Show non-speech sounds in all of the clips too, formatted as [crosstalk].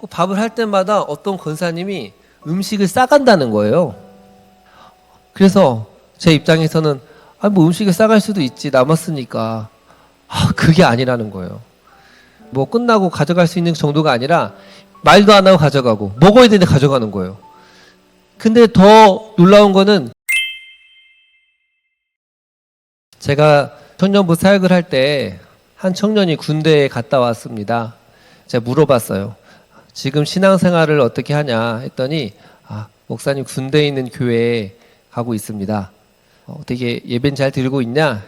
그 밥을 할 때마다 어떤 권사님이 음식을 싸간다는 거예요. 그래서 제 입장에서는 아, 뭐 음식을 싸갈 수도 있지 남았으니까 아, 그게 아니라는 거예요. 뭐 끝나고 가져갈 수 있는 정도가 아니라 말도 안 하고 가져가고 먹어야 되는데 가져가는 거예요. 근데 더 놀라운 거는 제가 청년부 사역을 할 때 한 청년이 군대에 갔다 왔습니다. 제가 물어봤어요. 지금 신앙생활을 어떻게 하냐 했더니 아, 목사님 군대에 있는 교회에 가고 있습니다. 어, 어떻게 예배는 잘 들고 있냐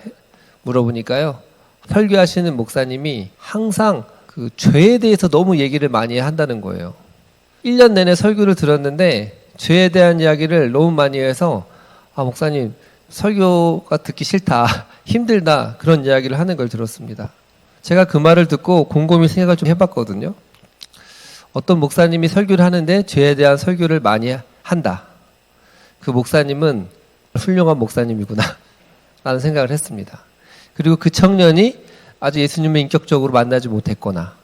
물어보니까요. 설교하시는 목사님이 항상 그 죄에 대해서 너무 얘기를 많이 한다는 거예요. 1년 내내 설교를 들었는데 죄에 대한 이야기를 너무 많이 해서 아 목사님 설교가 듣기 싫다 [laughs] 힘들다 그런 이야기를 하는 걸 들었습니다. 제가 그 말을 듣고 곰곰이 생각을 좀 해봤거든요. 어떤 목사님이 설교를 하는데 죄에 대한 설교를 많이 한다. 그 목사님은 훌륭한 목사님이구나 [laughs] 라는 생각을 했습니다. 그리고 그 청년이 아주 예수님을 인격적으로 만나지 못했거나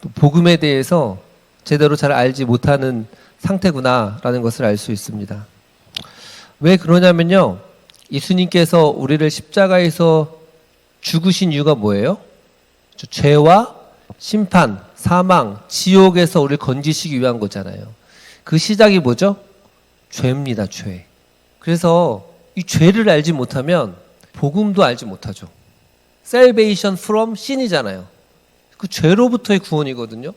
또 복음에 대해서 제대로 잘 알지 못하는 상태구나라는 것을 알 수 있습니다. 왜 그러냐면요. 예수님께서 우리를 십자가에서 죽으신 이유가 뭐예요? 저 죄와 심판, 사망, 지옥에서 우리를 건지시기 위한 거잖아요. 그 시작이 뭐죠? 죄입니다, 죄. 그래서 이 죄를 알지 못하면 복음도 알지 못하죠. salvation from sin이잖아요. 그 죄로부터의 구원이거든요.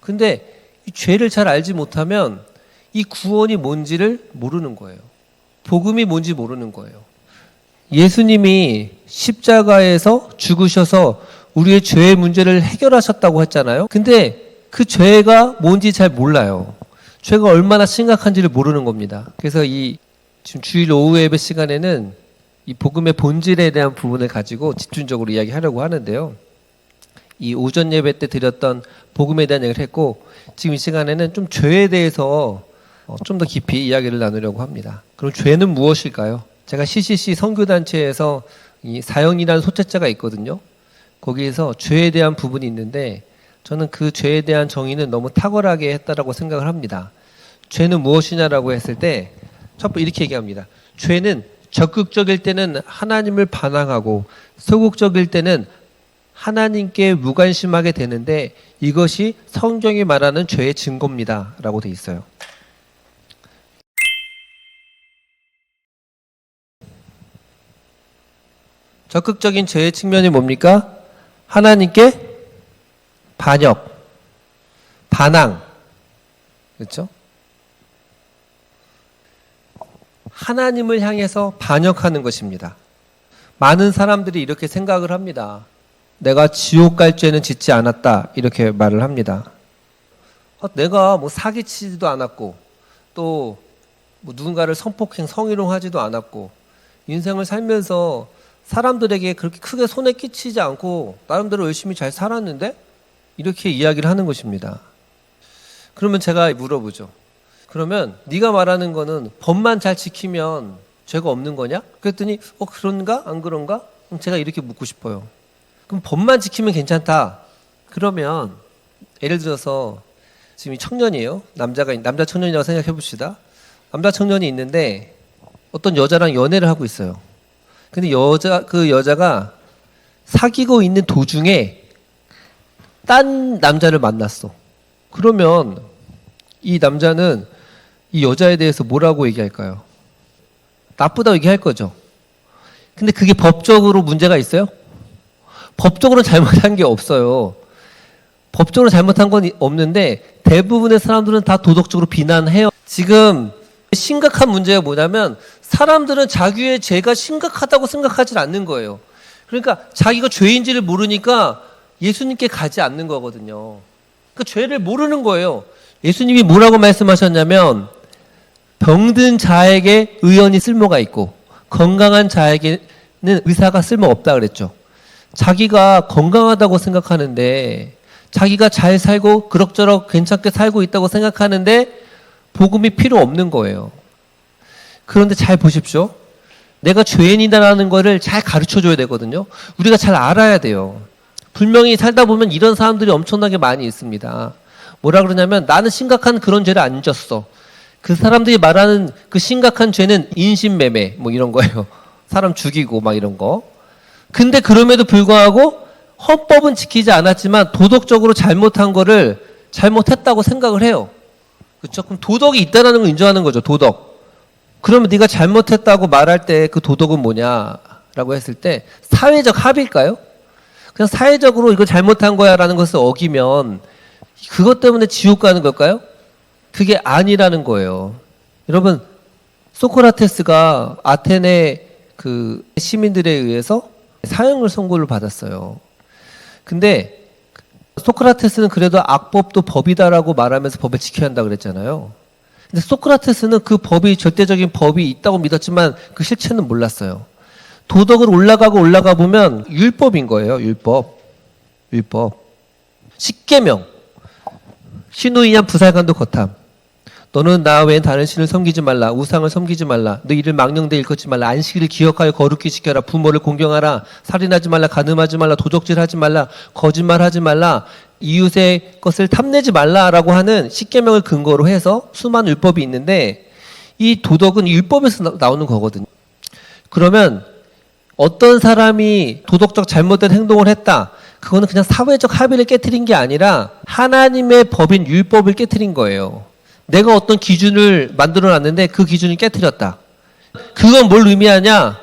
근데 이 죄를 잘 알지 못하면 이 구원이 뭔지를 모르는 거예요. 복음이 뭔지 모르는 거예요. 예수님이 십자가에서 죽으셔서 우리의 죄의 문제를 해결하셨다고 했잖아요. 근데 그 죄가 뭔지 잘 몰라요. 죄가 얼마나 심각한지를 모르는 겁니다. 그래서 이 지금 주일 오후 예배 시간에는 이 복음의 본질에 대한 부분을 가지고 집중적으로 이야기하려고 하는데요. 이 오전 예배 때 드렸던 복음에 대한 얘기를 했고 지금 이 시간에는 좀 죄에 대해서 어, 좀더 깊이 이야기를 나누려고 합니다. 그럼 죄는 무엇일까요? 제가 CCC 선교단체에서 이 사형이라는 소책자가 있거든요. 거기에서 죄에 대한 부분이 있는데 저는 그 죄에 대한 정의는 너무 탁월하게 했다라고 생각을 합니다. 죄는 무엇이냐라고 했을 때 첫 번째 이렇게 얘기합니다. 죄는 적극적일 때는 하나님을 반항하고 소극적일 때는 하나님께 무관심하게 되는데 이것이 성경이 말하는 죄의 증거입니다라고 돼 있어요. 적극적인 죄의 측면이 뭡니까? 하나님께 반역, 반항. 그렇죠? 하나님을 향해서 반역하는 것입니다. 많은 사람들이 이렇게 생각을 합니다. 내가 지옥 갈 죄는 짓지 않았다. 이렇게 말을 합니다. 어, 내가 뭐 사기치지도 않았고, 또 뭐 누군가를 성폭행, 성희롱하지도 않았고, 인생을 살면서 사람들에게 그렇게 크게 손에 끼치지 않고 나름대로 열심히 잘 살았는데 이렇게 이야기를 하는 것입니다. 그러면 제가 물어보죠. 그러면 네가 말하는 거는 법만 잘 지키면 죄가 없는 거냐? 그랬더니 어 그런가 안 그런가? 그럼 제가 이렇게 묻고 싶어요. 그럼 법만 지키면 괜찮다. 그러면 예를 들어서 지금 이 청년이에요. 남자가 남자 청년이라고 생각해 봅시다. 남자 청년이 있는데 어떤 여자랑 연애를 하고 있어요. 근데 여자 그 여자가 사귀고 있는 도중에 딴 남자를 만났어. 그러면 이 남자는 이 여자에 대해서 뭐라고 얘기할까요? 나쁘다고 얘기할 거죠. 근데 그게 법적으로 문제가 있어요? 법적으로 잘못한 게 없어요. 법적으로 잘못한 건 없는데 대부분의 사람들은 다 도덕적으로 비난해요. 지금 심각한 문제가 뭐냐면 사람들은 자기의 죄가 심각하다고 생각하지 않는 거예요. 그러니까 자기가 죄인지를 모르니까 예수님께 가지 않는 거거든요. 그 죄를 모르는 거예요. 예수님이 뭐라고 말씀하셨냐면 병든 자에게 의원이 쓸모가 있고 건강한 자에게는 의사가 쓸모 없다 그랬죠. 자기가 건강하다고 생각하는데 자기가 잘 살고 그럭저럭 괜찮게 살고 있다고 생각하는데 복음이 필요 없는 거예요. 그런데 잘 보십시오. 내가 죄인이다라는 거를 잘 가르쳐 줘야 되거든요. 우리가 잘 알아야 돼요. 분명히 살다 보면 이런 사람들이 엄청나게 많이 있습니다. 뭐라 그러냐면 나는 심각한 그런 죄를 안 졌어. 그 사람들이 말하는 그 심각한 죄는 인신매매 뭐 이런 거예요. [laughs] 사람 죽이고 막 이런 거. 근데 그럼에도 불구하고 헌법은 지키지 않았지만 도덕적으로 잘못한 거를 잘못했다고 생각을 해요. 그렇죠? 그럼 도덕이 있다는 걸 인정하는 거죠. 도덕. 그러면 네가 잘못했다고 말할 때 그 도덕은 뭐냐라고 했을 때 사회적 합일까요? 그냥 사회적으로 이거 잘못한 거야라는 것을 어기면 그것 때문에 지옥 가는 걸까요? 그게 아니라는 거예요. 여러분 소크라테스가 아테네 그 시민들에 의해서 사형을 선고를 받았어요. 근데 소크라테스는 그래도 악법도 법이다라고 말하면서 법을 지켜야 한다 그랬잖아요. 근데 소크라테스는 그 법이 절대적인 법이 있다고 믿었지만 그 실체는 몰랐어요. 도덕을 올라가고 올라가 보면 율법인 거예요. 율법. 율법. 십계명. 신우이한 부살간도 거탐. 너는 나 외엔 다른 신을 섬기지 말라. 우상을 섬기지 말라. 너 이를 망령되 일컫지 말라. 안식일을 기억하여 거룩히 지켜라. 부모를 공경하라. 살인하지 말라. 간음하지 말라. 도적질하지 말라. 거짓말하지 말라. 이웃의 것을 탐내지 말라라고 하는 십계명을 근거로 해서 수많은 율법이 있는데 이 도덕은 율법에서 나- 나오는 거거든요. 그러면 어떤 사람이 도덕적 잘못된 행동을 했다. 그거는 그냥 사회적 합의를 깨뜨린 게 아니라 하나님의 법인 율법을 깨뜨린 거예요. 내가 어떤 기준을 만들어 놨는데 그 기준을 깨뜨렸다. 그건 뭘 의미하냐?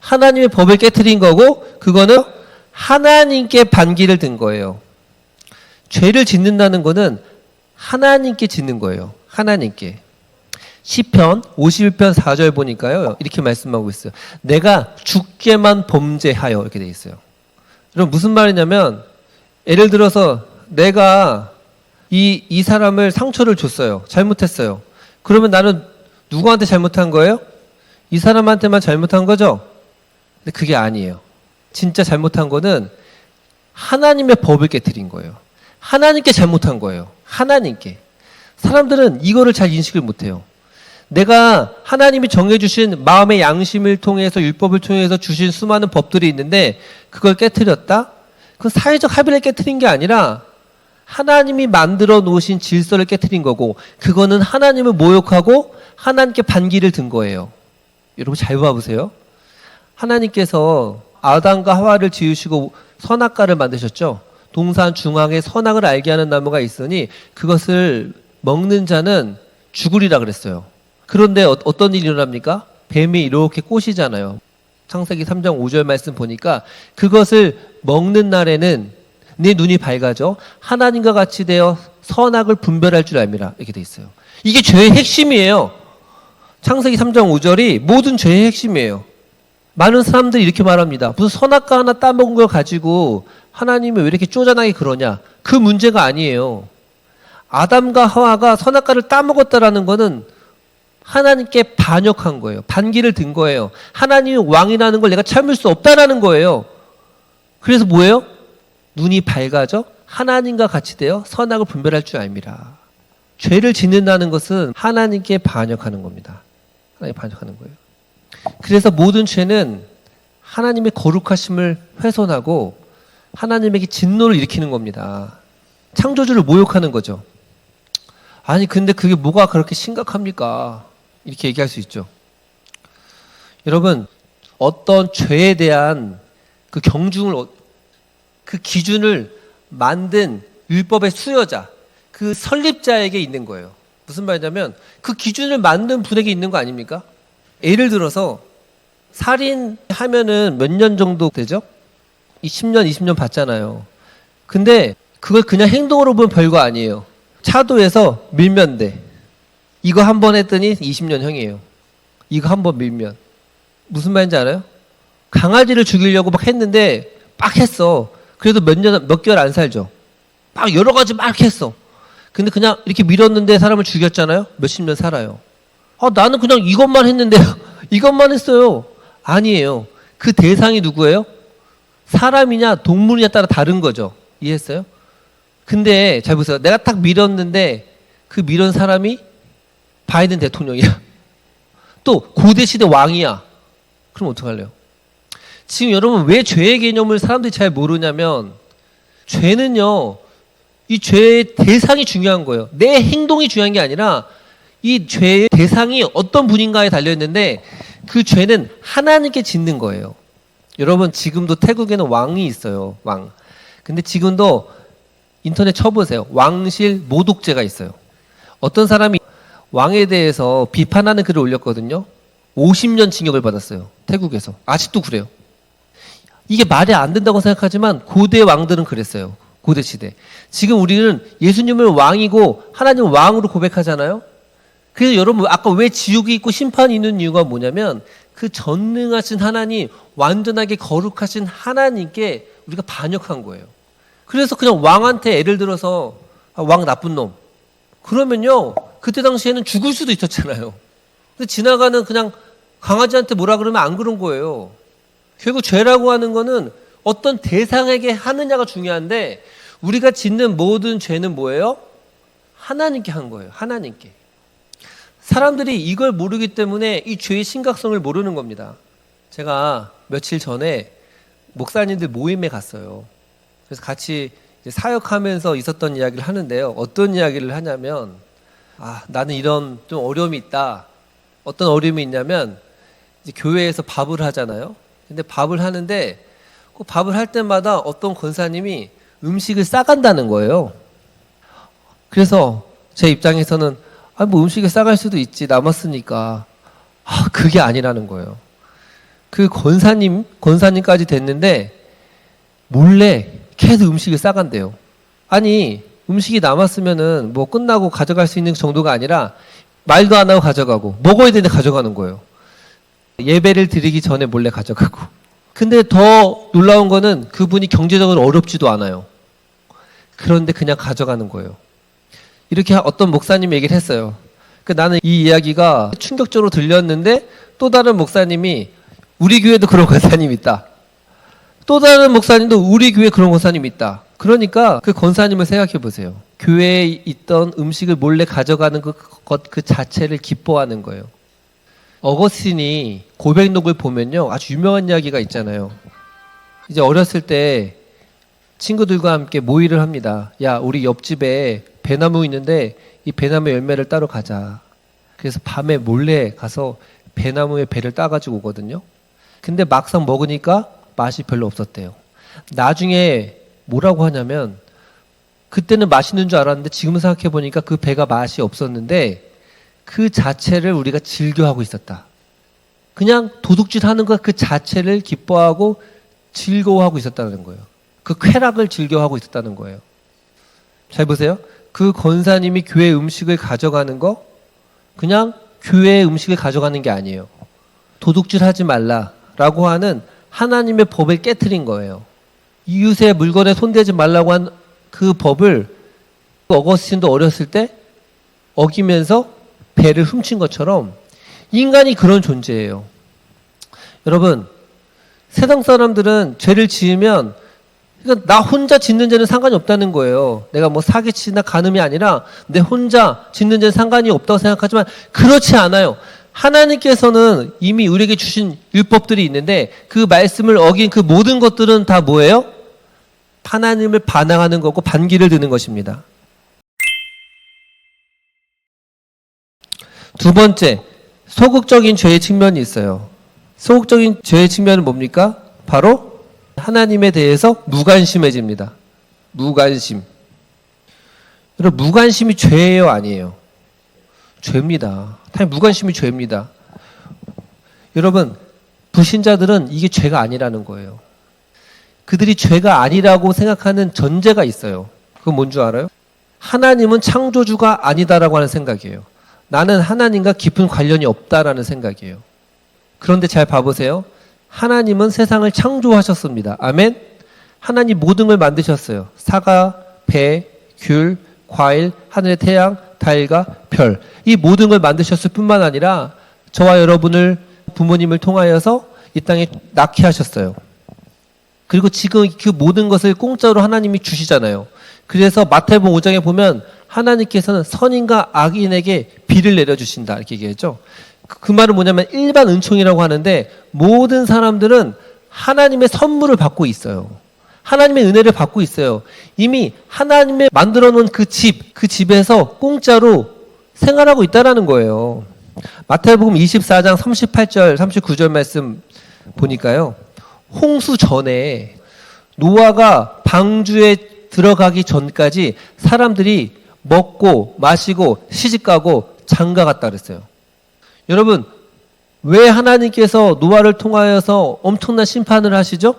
하나님의 법을 깨뜨린 거고 그거는 하나님께 반기를 든 거예요. 죄를 짓는다는 거는 하나님께 짓는 거예요. 하나님께. 시편 51편 4절 보니까요. 이렇게 말씀하고 있어요. 내가 죽게만 범죄하여 이렇게 돼 있어요. 여러분 무슨 말이냐면 예를 들어서 내가 이, 이 사람을 상처를 줬어요. 잘못했어요. 그러면 나는 누구한테 잘못한 거예요? 이 사람한테만 잘못한 거죠? 근데 그게 아니에요. 진짜 잘못한 거는 하나님의 법을 깨뜨린 거예요. 하나님께 잘못한 거예요. 하나님께. 사람들은 이거를 잘 인식을 못해요. 내가 하나님이 정해주신 마음의 양심을 통해서 율법을 통해서 주신 수많은 법들이 있는데 그걸 깨뜨렸다? 그 사회적 합의를 깨뜨린 게 아니라 하나님이 만들어 놓으신 질서를 깨뜨린 거고 그거는 하나님을 모욕하고 하나님께 반기를 든 거예요. 여러분 잘 봐보세요. 하나님께서 아담과 하와를 지으시고 선악과를 만드셨죠. 동산 중앙에 선악을 알게 하는 나무가 있으니 그것을 먹는 자는 죽으리라 그랬어요. 그런데 어, 어떤 일이 일어납니까? 뱀이 이렇게 꼬시잖아요. 창세기 3장 5절 말씀 보니까 그것을 먹는 날에는 내 눈이 밝아져 하나님과 같이 되어 선악을 분별할 줄 알미라 이렇게 돼 있어요. 이게 죄의 핵심이에요. 창세기 3장 5절이 모든 죄의 핵심이에요. 많은 사람들이 이렇게 말합니다. 무슨 선악과 하나 따먹은 걸 가지고 하나님이 왜 이렇게 쪼잔하게 그러냐? 그 문제가 아니에요. 아담과 하와가 선악과를 따먹었다라는 거는 하나님께 반역한 거예요. 반기를 든 거예요. 하나님이 왕이라는 걸 내가 참을 수 없다라는 거예요. 그래서 뭐예요? 눈이 밝아져 하나님과 같이 되어 선악을 분별할 줄 알미라. 죄를 짓는다는 것은 하나님께 반역하는 겁니다. 하나님께 반역하는 거예요. 그래서 모든 죄는 하나님의 거룩하심을 훼손하고 하나님에게 진노를 일으키는 겁니다. 창조주를 모욕하는 거죠. 아니 근데 그게 뭐가 그렇게 심각합니까? 이렇게 얘기할 수 있죠. 여러분 어떤 죄에 대한 그 경중을 어- 그 기준을 만든 율법의 수여자 그 설립자에게 있는 거예요. 무슨 말이냐면 그 기준을 만든 분에게 있는 거 아닙니까? 예를 들어서 살인하면은 몇 년 정도 되죠? 이 10년, 20년 받잖아요. 근데 그걸 그냥 행동으로 보면 별거 아니에요. 차도에서 밀면 돼. 이거 한 번 했더니 20년 형이에요. 이거 한 번 밀면. 무슨 말인지 알아요? 강아지를 죽이려고 막 했는데 막 했어. 그래도 몇 년, 몇 개월 안 살죠. 막 여러 가지 막 했어. 근데 그냥 이렇게 밀었는데 사람을 죽였잖아요? 몇십 년 살아요. 아, 나는 그냥 이것만 했는데, [laughs] 이것만 했어요. 아니에요. 그 대상이 누구예요? 사람이냐 동물이냐 따라 다른 거죠. 이해했어요? 근데 잘 보세요. 내가 딱 밀었는데 그 밀은 사람이 바이든 대통령이야. [laughs] 또 고대 시대 왕이야. 그럼 어떡할래요? 지금 여러분 왜 죄의 개념을 사람들이 잘 모르냐면 죄는요 이 죄의 대상이 중요한 거예요. 내 행동이 중요한 게 아니라 이 죄의 대상이 어떤 분인가에 달려 있는데 그 죄는 하나님께 짓는 거예요. 여러분 지금도 태국에는 왕이 있어요. 왕. 근데 지금도 인터넷 쳐보세요. 왕실 모독죄가 있어요. 어떤 사람이 왕에 대해서 비판하는 글을 올렸거든요. 50년 징역을 받았어요. 태국에서. 아직도 그래요. 이게 말이 안 된다고 생각하지만 고대 왕들은 그랬어요. 고대 시대. 지금 우리는 예수님을 왕이고 하나님 왕으로 고백하잖아요. 그래서 여러분 아까 왜 지옥이 있고 심판이 있는 이유가 뭐냐면 그 전능하신 하나님 완전하게 거룩하신 하나님께 우리가 반역한 거예요. 그래서 그냥 왕한테 예를 들어서 아, 왕 나쁜 놈 그러면요 그때 당시에는 죽을 수도 있었잖아요. 근데 지나가는 그냥 강아지한테 뭐라 그러면 안 그런 거예요. 결국 죄라고 하는 거는 어떤 대상에게 하느냐가 중요한데 우리가 짓는 모든 죄는 뭐예요? 하나님께 한 거예요. 하나님께. 사람들이 이걸 모르기 때문에 이 죄의 심각성을 모르는 겁니다. 제가 며칠 전에 목사님들 모임에 갔어요. 그래서 같이 사역하면서 있었던 이야기를 하는데요. 어떤 이야기를 하냐면, 아, 나는 이런 좀 어려움이 있다. 어떤 어려움이 있냐면, 교회에서 밥을 하잖아요. 근데 밥을 하는데, 그 밥을 할 때마다 어떤 권사님이 음식을 싸간다는 거예요. 그래서 제 입장에서는, 아, 뭐 음식을 싸갈 수도 있지. 남았으니까. 아, 그게 아니라는 거예요. 그 권사님, 권사님까지 됐는데, 몰래 계속 음식을 싸간대요. 아니, 음식이 남았으면은 뭐 끝나고 가져갈 수 있는 정도가 아니라 말도 안 하고 가져가고 먹어야 되는데 가져가는 거예요. 예배를 드리기 전에 몰래 가져가고. 근데 더 놀라운 거는 그분이 경제적으로 어렵지도 않아요. 그런데 그냥 가져가는 거예요. 이렇게 어떤 목사님이 얘기를 했어요. 그 나는 이 이야기가 충격적으로 들렸는데 또 다른 목사님이 우리 교회도 그런 권사님 있다. 또 다른 목사님도 우리 교회 그런 권사님 있다. 그러니까 그 권사님을 생각해 보세요. 교회에 있던 음식을 몰래 가져가는 그, 것 그 자체를 기뻐하는 거예요. 어거스틴이 고백록을 보면요. 아주 유명한 이야기가 있잖아요. 이제 어렸을 때 친구들과 함께 모의를 합니다. 야, 우리 옆집에 배나무 있는데 이 배나무 열매를 따러 가자. 그래서 밤에 몰래 가서 배나무에 배를 따가지고 오거든요. 근데 막상 먹으니까 맛이 별로 없었대요. 나중에 뭐라고 하냐면 그때는 맛있는 줄 알았는데 지금 생각해 보니까 그 배가 맛이 없었는데 그 자체를 우리가 즐겨하고 있었다. 그냥 도둑질 하는 것 그 자체를 기뻐하고 즐거워하고 있었다는 거예요. 그 쾌락을 즐겨하고 있었다는 거예요. 잘 보세요. 그 권사님이 교회 음식을 가져가는 거 그냥 교회 음식을 가져가는 게 아니에요. 도둑질 하지 말라라고 하는 하나님의 법을 깨뜨린 거예요. 이웃의 물건에 손대지 말라고 한 그 법을 어거스틴도 어렸을 때 어기면서 배를 훔친 것처럼 인간이 그런 존재예요. 여러분, 세상 사람들은 죄를 지으면 그러니까 나 혼자 짓는 죄는 상관이 없다는 거예요. 내가 뭐 사기치나 간음이 아니라 내 혼자 짓는 죄는 상관이 없다고 생각하지만 그렇지 않아요. 하나님께서는 이미 우리에게 주신 율법들이 있는데 그 말씀을 어긴 그 모든 것들은 다 뭐예요? 하나님을 반항하는 거고 반기를 드는 것입니다. 두 번째, 소극적인 죄의 측면이 있어요. 소극적인 죄의 측면은 뭡니까? 바로 하나님에 대해서 무관심해집니다. 무관심. 여러분, 무관심이 죄예요, 아니에요? 죄입니다. 당연히 무관심이 죄입니다. 여러분, 불신자들은 이게 죄가 아니라는 거예요. 그들이 죄가 아니라고 생각하는 전제가 있어요. 그건 뭔 줄 알아요? 하나님은 창조주가 아니다라고 하는 생각이에요. 나는 하나님과 깊은 관련이 없다라는 생각이에요. 그런데 잘 봐보세요. 하나님은 세상을 창조하셨습니다. 아멘? 하나님 모든 걸 만드셨어요. 사과, 배, 귤, 과일, 하늘의 태양, 달과 별. 이 모든 걸 만드셨을 뿐만 아니라 저와 여러분을 부모님을 통하여서 이 땅에 낳게 하셨어요. 그리고 지금 그 모든 것을 공짜로 하나님이 주시잖아요. 그래서 마태복음 5장에 보면 하나님께서는 선인과 악인에게 비를 내려주신다 이렇게 얘기했죠. 그, 그 말은 뭐냐면 일반 은총이라고 하는데 모든 사람들은 하나님의 선물을 받고 있어요. 하나님의 은혜를 받고 있어요. 이미 하나님의 만들어 놓은 그 집, 그 집에서 공짜로 생활하고 있다라는 거예요. 마태복음 24장 38절, 39절 말씀 보니까요. 홍수 전에 노아가 방주에 들어가기 전까지 사람들이 먹고 마시고 시집가고 장가 갔다 그랬어요. 여러분, 왜 하나님께서 노아를 통하여서 엄청난 심판을 하시죠?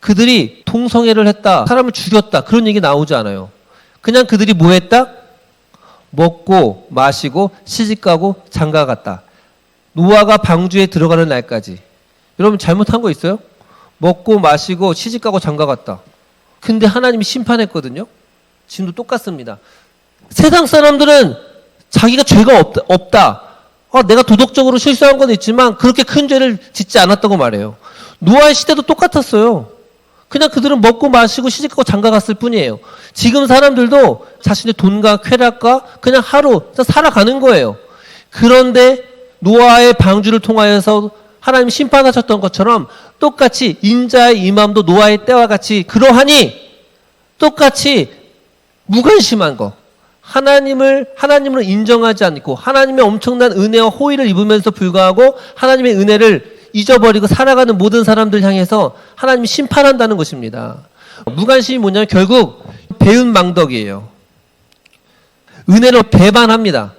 그들이 동성애를 했다, 사람을 죽였다, 그런 얘기 나오지 않아요. 그냥 그들이 뭐 했다? 먹고 마시고 시집가고 장가 갔다. 노아가 방주에 들어가는 날까지. 여러분 잘못한 거 있어요? 먹고 마시고 시집가고 장가 갔다. 근데 하나님이 심판했거든요. 지금도 똑같습니다. 세상 사람들은 자기가 죄가 없다. 없다. 아, 내가 도덕적으로 실수한 건 있지만 그렇게 큰 죄를 짓지 않았다고 말해요. 노아의 시대도 똑같았어요. 그냥 그들은 먹고 마시고 시집가고 장가 갔을 뿐이에요. 지금 사람들도 자신의 돈과 쾌락과 그냥 하루 살아가는 거예요. 그런데 노아의 방주를 통하여서 하나님 심판하셨던 것처럼 똑같이 인자의 임함도 노아의 때와 같이 그러하니 똑같이 무관심한 거. 하나님을 하나님으로 인정하지 않고 하나님의 엄청난 은혜와 호의를 입으면서 불구하고 하나님의 은혜를 잊어버리고 살아가는 모든 사람들 향해서 하나님이 심판한다는 것입니다. 무관심이 뭐냐면 결국 배은 망덕이에요. 은혜를 배반합니다.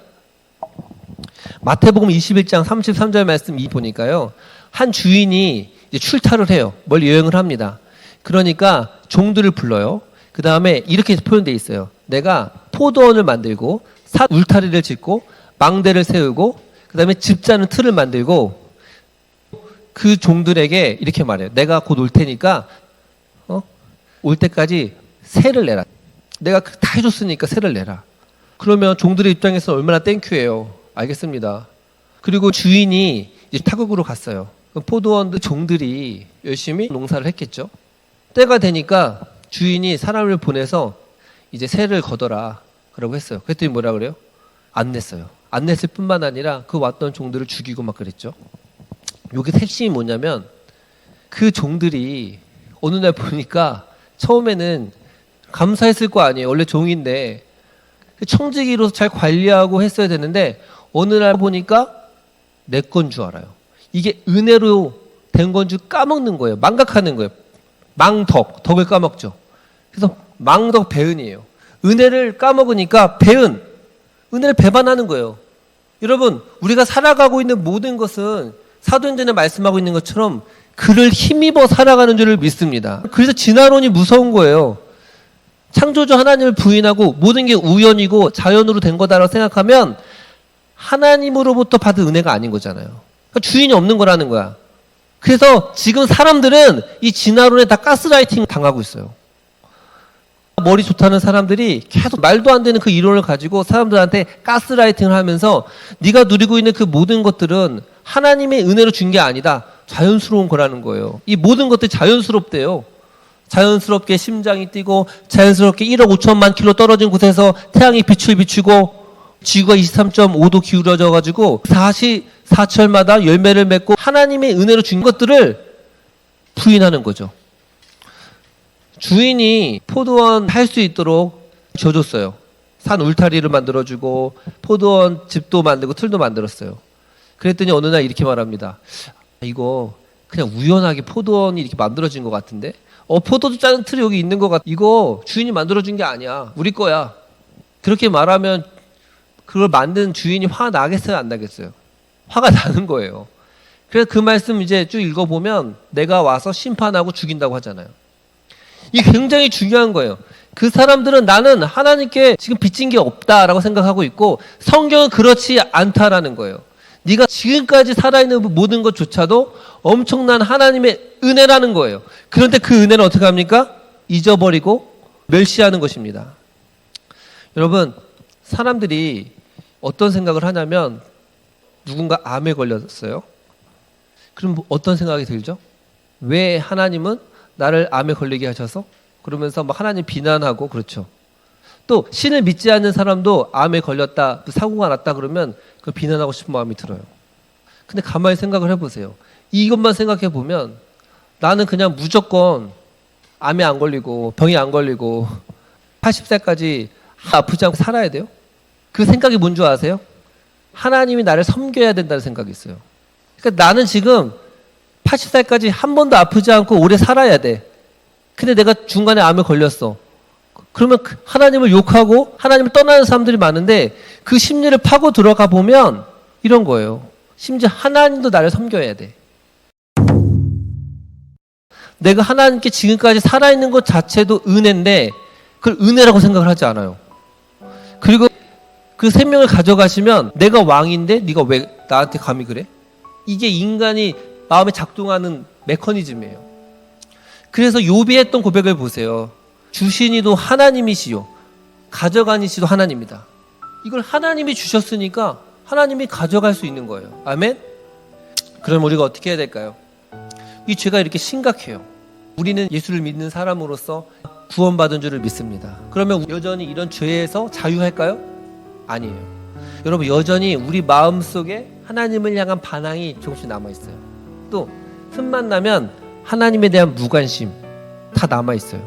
마태복음 21장 33절 말씀 이 보니까요. 한 주인이 출타를 해요. 멀리 여행을 합니다. 그러니까 종들을 불러요. 그 다음에 이렇게 표현되어 있어요. 내가 포도원을 만들고 삿 울타리를 짓고 망대를 세우고 그 다음에 집자는 틀을 만들고 그 종들에게 이렇게 말해요. 내가 곧 올 테니까 어? 올 때까지 세를 내라. 내가 그다 해줬으니까 세를 내라. 그러면 종들의 입장에서 얼마나 땡큐예요. 알겠습니다. 그리고 주인이 타국으로 갔어요. 포도원 종들이 열심히 농사를 했겠죠. 때가 되니까 주인이 사람을 보내서 이제 세를 걷어라. 그러고 했어요. 그랬더니 뭐라 그래요? 안 냈어요. 안 냈을 뿐만 아니라 그 왔던 종들을 죽이고 막 그랬죠. 여기 핵심이 뭐냐면 그 종들이 어느 날 보니까 처음에는 감사했을 거 아니에요. 원래 종인데 그 청지기로서 잘 관리하고 했어야 되는데 어느 날 보니까 내 건 줄 알아요. 이게 은혜로 된 건 줄 까먹는 거예요. 망각하는 거예요. 망덕, 덕을 까먹죠. 그래서 망덕 배은이에요. 은혜를 까먹으니까 배은, 은혜를 배반하는 거예요. 여러분, 우리가 살아가고 있는 모든 것은 사도행전에 말씀하고 있는 것처럼 그를 힘입어 살아가는 줄을 믿습니다. 그래서 진화론이 무서운 거예요. 창조주 하나님을 부인하고 모든 게 우연이고 자연으로 된 거다라고 생각하면 하나님으로부터 받은 은혜가 아닌 거잖아요. 그러니까 주인이 없는 거라는 거야. 그래서 지금 사람들은 이 진화론에 다 가스라이팅 당하고 있어요. 머리 좋다는 사람들이 계속 말도 안 되는 그 이론을 가지고 사람들한테 가스라이팅을 하면서 네가 누리고 있는 그 모든 것들은 하나님의 은혜로 준 게 아니다. 자연스러운 거라는 거예요. 이 모든 것들이 자연스럽대요. 자연스럽게 심장이 뛰고 자연스럽게 1억 5천만 킬로 떨어진 곳에서 태양이 빛을 비추고 지구가 23.5도 기울어져 가지고 44철마다 열매를 맺고 하나님의 은혜로 준 것들을 부인하는 거죠. 주인이 포도원 할 수 있도록 줘줬어요. 산 울타리를 만들어주고 포도원 집도 만들고 틀도 만들었어요. 그랬더니 어느 날 이렇게 말합니다. 이거 그냥 우연하게 포도원이 이렇게 만들어진 것 같은데? 어, 포도주 짜는 틀이 여기 있는 것 같아. 이거 주인이 만들어준 게 아니야. 우리 거야. 그렇게 말하면 그걸 만든 주인이 화 나겠어요? 안 나겠어요? 화가 나는 거예요. 그래서 그 말씀 이제 쭉 읽어보면 내가 와서 심판하고 죽인다고 하잖아요. 이게 굉장히 중요한 거예요. 그 사람들은 나는 하나님께 지금 빚진 게 없다라고 생각하고 있고 성경은 그렇지 않다라는 거예요. 네가 지금까지 살아있는 모든 것조차도 엄청난 하나님의 은혜라는 거예요. 그런데 그 은혜는 어떻게 합니까? 잊어버리고 멸시하는 것입니다. 여러분, 사람들이 어떤 생각을 하냐면 누군가 암에 걸렸어요. 그럼 뭐 어떤 생각이 들죠? 왜 하나님은 나를 암에 걸리게 하셔서? 그러면서 막 하나님 비난하고 그렇죠. 또 신을 믿지 않는 사람도 암에 걸렸다, 사고가 났다 그러면 그 비난하고 싶은 마음이 들어요. 근데 가만히 생각을 해보세요. 이것만 생각해 보면 나는 그냥 무조건 암에 안 걸리고 병이 안 걸리고 80세까지 아프지 않고 살아야 돼요? 그 생각이 뭔 줄 아세요? 하나님이 나를 섬겨야 된다는 생각이 있어요. 그러니까 나는 지금 80살까지 한 번도 아프지 않고 오래 살아야 돼. 근데 내가 중간에 암에 걸렸어. 그러면 그 하나님을 욕하고 하나님을 떠나는 사람들이 많은데 그 심리를 파고 들어가 보면 이런 거예요. 심지어 하나님도 나를 섬겨야 돼. 내가 하나님께 지금까지 살아있는 것 자체도 은혜인데 그걸 은혜라고 생각을 하지 않아요. 그리고 그 생명을 가져가시면 내가 왕인데 네가 왜 나한테 감히 그래? 이게 인간이 마음에 작동하는 메커니즘이에요. 그래서 요비 했던 고백을 보세요. 주신이도 하나님이시요. 가져가니시도 하나님이다. 이걸 하나님이 주셨으니까 하나님이 가져갈 수 있는 거예요. 아멘? 그럼 우리가 어떻게 해야 될까요? 이 죄가 이렇게 심각해요. 우리는 예수를 믿는 사람으로서 구원받은 줄을 믿습니다. 그러면 여전히 이런 죄에서 자유할까요? 아니에요. 여러분 여전히 우리 마음 속에 하나님을 향한 반항이 조금씩 남아 있어요. 또 틈만 나면 하나님에 대한 무관심 다 남아 있어요.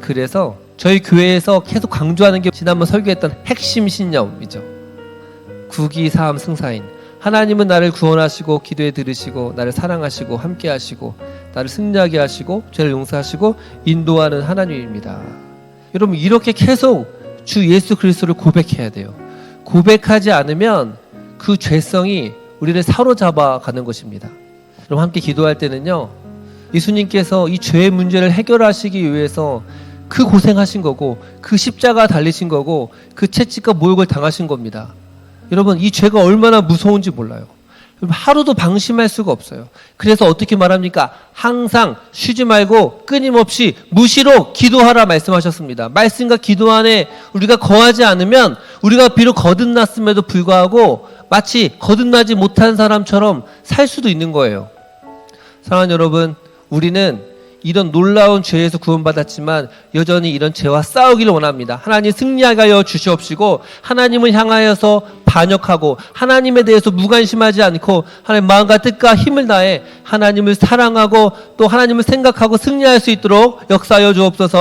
그래서 저희 교회에서 계속 강조하는 게 지난번 설교했던 핵심 신념이죠. 구기사함 승사인 하나님은 나를 구원하시고 기도에 들으시고 나를 사랑하시고 함께하시고 나를 승리하게 하시고 죄를 용서하시고 인도하는 하나님입니다. 여러분 이렇게 계속 주 예수 그리스도를 고백해야 돼요. 고백하지 않으면 그 죄성이 우리를 사로잡아 가는 것입니다. 그럼 함께 기도할 때는요. 예수님께서 이 죄의 문제를 해결하시기 위해서 그 고생하신 거고 그 십자가 달리신 거고 그 채찍과 모욕을 당하신 겁니다. 여러분 이 죄가 얼마나 무서운지 몰라요. 여러분, 하루도 방심할 수가 없어요. 그래서 어떻게 말합니까? 항상 쉬지 말고 끊임없이 무시로 기도하라 말씀하셨습니다. 말씀과 기도 안에 우리가 거하지 않으면 우리가 비록 거듭났음에도 불구하고 마치 거듭나지 못한 사람처럼 살 수도 있는 거예요. 사랑하는 여러분, 우리는 이런 놀라운 죄에서 구원받았지만 여전히 이런 죄와 싸우기를 원합니다. 하나님 승리하게 하여 주시옵시고 하나님을 향하여서 반역하고 하나님에 대해서 무관심하지 않고 하나님 마음과 뜻과 힘을 다해 하나님을 사랑하고 또 하나님을 생각하고 승리할 수 있도록 역사하여 주옵소서.